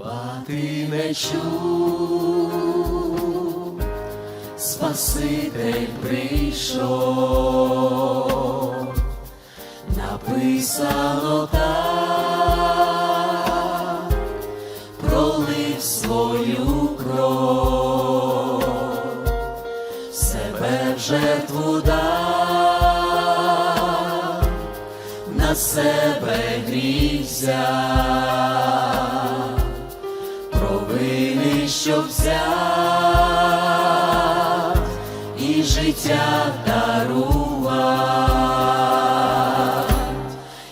Хіба ти не чув, Спаситель прийшов, написано так, пролив свою кров, себе в жертву дав, на себе гріх що взяв, і життя дарував,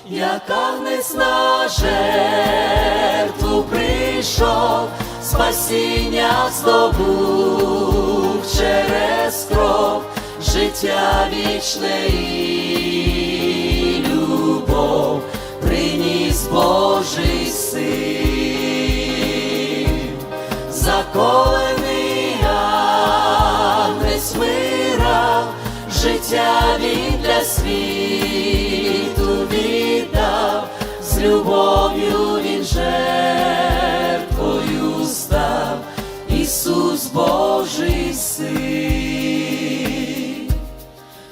яка несна жертву прийшов, спасіння здобув через кров, життя вічне і любов, приніс Божий син, життя він для світу віддав, з любов'ю він жертвою став, Ісус Божий син,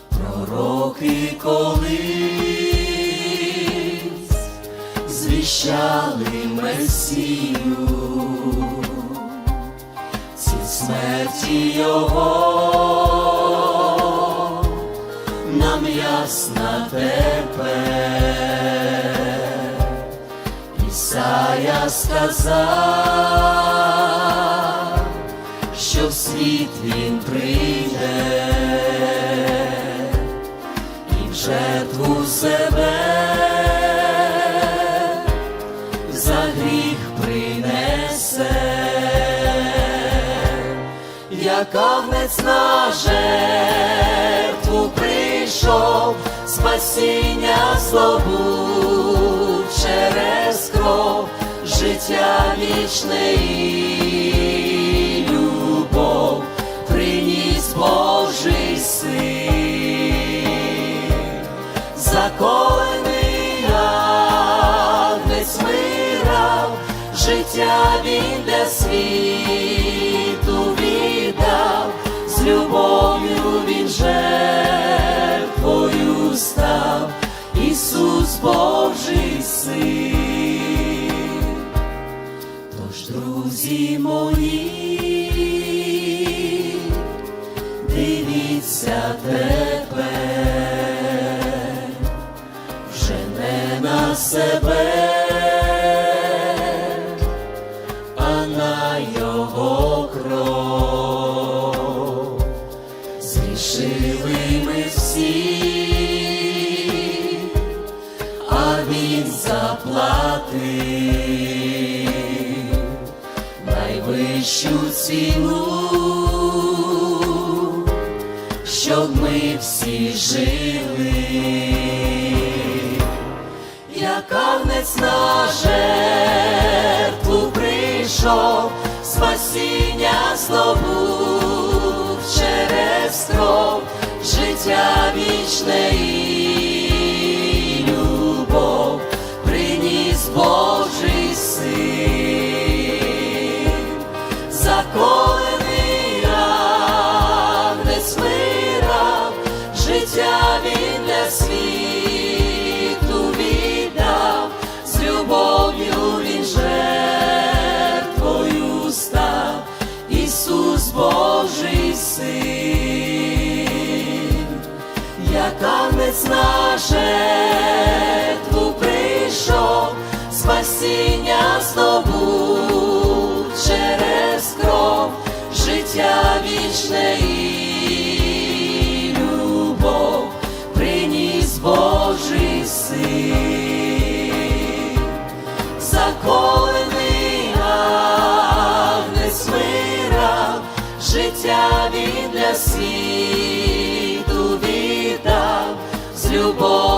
пророки колись звіщали Месію, смерті Його нам ясна тепер. Ісая сказав, що в світ він прийде як агнець на жертву прийшов, спасіння здобув через кров, життя вічне і любов, приніс Божий син, заколений агнець мира, життя він для світу дивіться тепер, вже не на себе, а на його кров. Зрішили ми всі, а він заплатив найвищу ціну, щоб ми всі жили, як внець на жертву прийшов, спасіння знову через кров, життя вічне Син, як агнець на жертву прийшов, спасіння здобув через кров, життя вічне і любов, приніс Божий син, він для світу віддав, з любов'ю